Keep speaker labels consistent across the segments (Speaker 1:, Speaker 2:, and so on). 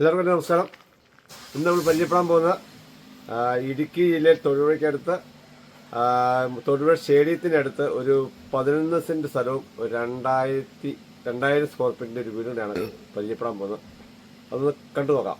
Speaker 1: എല്ലാവർക്കും നമസ്കാരം. ഇന്ന് നമ്മൾ പരിചയപ്പെടാൻ പോകുന്ന ഇടുക്കി ജില്ലയിൽ തൊടുപുഴയ്ക്കടുത്ത് ആ, തൊടുപുഴ സ്റ്റേഡിയത്തിനടുത്ത് ഒരു പതിനൊന്ന് സെന്റ് സ്ഥലവും രണ്ടായിരത്തി രണ്ടായിരം സ്ക്വയർ ഫീറ്റിന്റെ ഒരു വീടിനാണ് പരിചയപ്പെടാൻ പോകുന്നത്. അതൊന്ന് കണ്ടു നോക്കാം.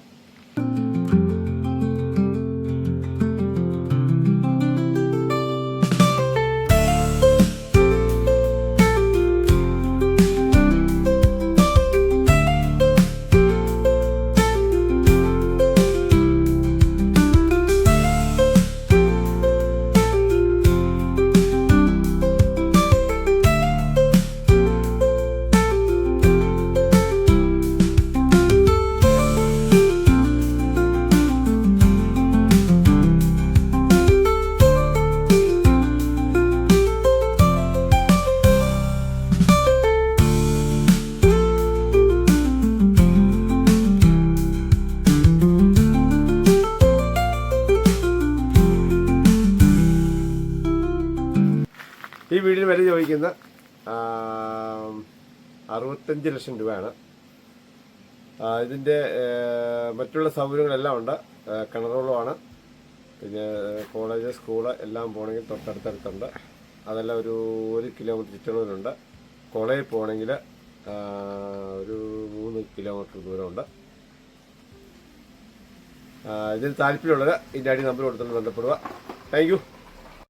Speaker 1: ഈ വീടിന് വില ചോദിക്കുന്ന അറുപത്തഞ്ച് ലക്ഷം രൂപയാണ്. ഇതിന്റെ മറ്റുള്ള സൗകര്യങ്ങളെല്ലാം ഉണ്ട്. കിണറുകളുമാണ്. പിന്നെ കോളേജ് സ്കൂൾ എല്ലാം പോകണമെങ്കിൽ തൊട്ടടുത്തടുത്തുണ്ട്. അതെല്ലാം ഒരു ഒരു കിലോമീറ്റർ ചുറ്റളവിലുണ്ട്. കോളേജിൽ പോകണമെങ്കിൽ ഒരു മൂന്ന് കിലോമീറ്റർ ദൂരമുണ്ട്. ഇതിൽ താല്പര്യമുള്ളത് ഇതിന്റെ അടി നമ്പർ കൊടുത്തുകൊണ്ട് ബന്ധപ്പെടുക. താങ്ക്